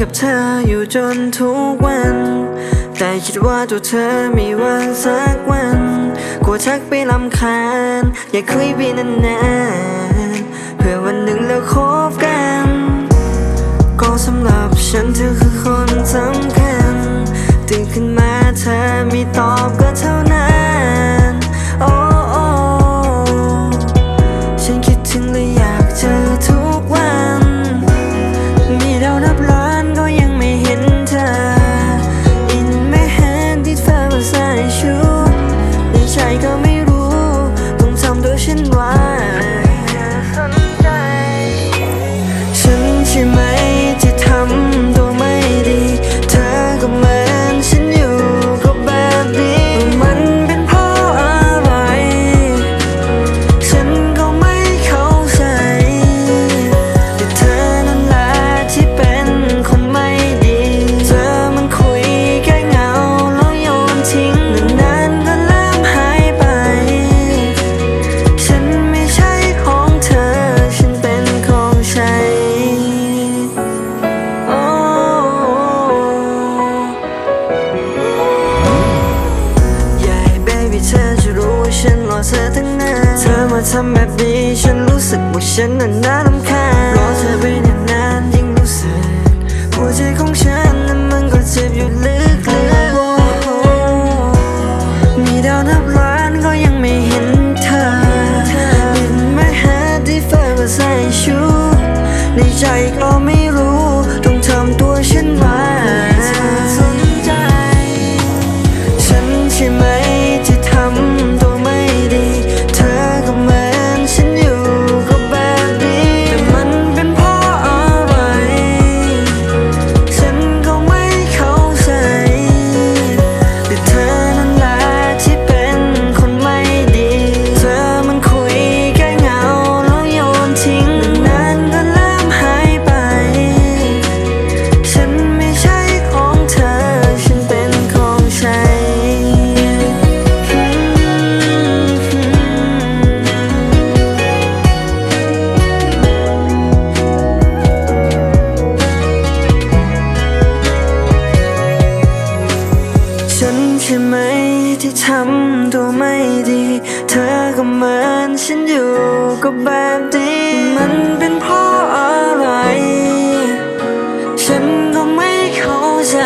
กับเธออยู่จนทุกวัน แต่คิดว่าตัวเธอมีวันสักวันกลัวชักไปลำคาญ อยากคุยไปนานๆ เพื่อวันหนึ่งเราคบกัน ก็สำหรับฉันเธอคือคนสำคัญตื่นขึ้นมาเธอมีตอน อเธอตั้งนานเธอมาทำแบบนี้ฉันรู้สึกว่าฉันนั้นน่ารำคาญรอเธอไปนาน ฉันอยู่ก็แบบนี้มันเป็นเพราะอะไร ฉันก็ไม่เข้าใจ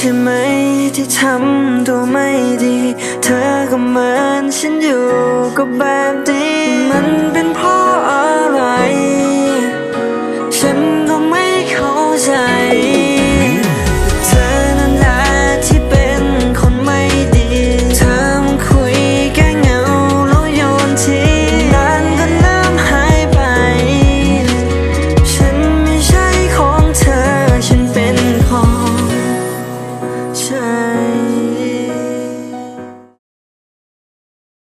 ใช่ไหมที่ทำตัวไม่ดี เธอก็เหมือนฉันอยู่ก็แบบดีมันเป็นเพราะอะไร ฉัน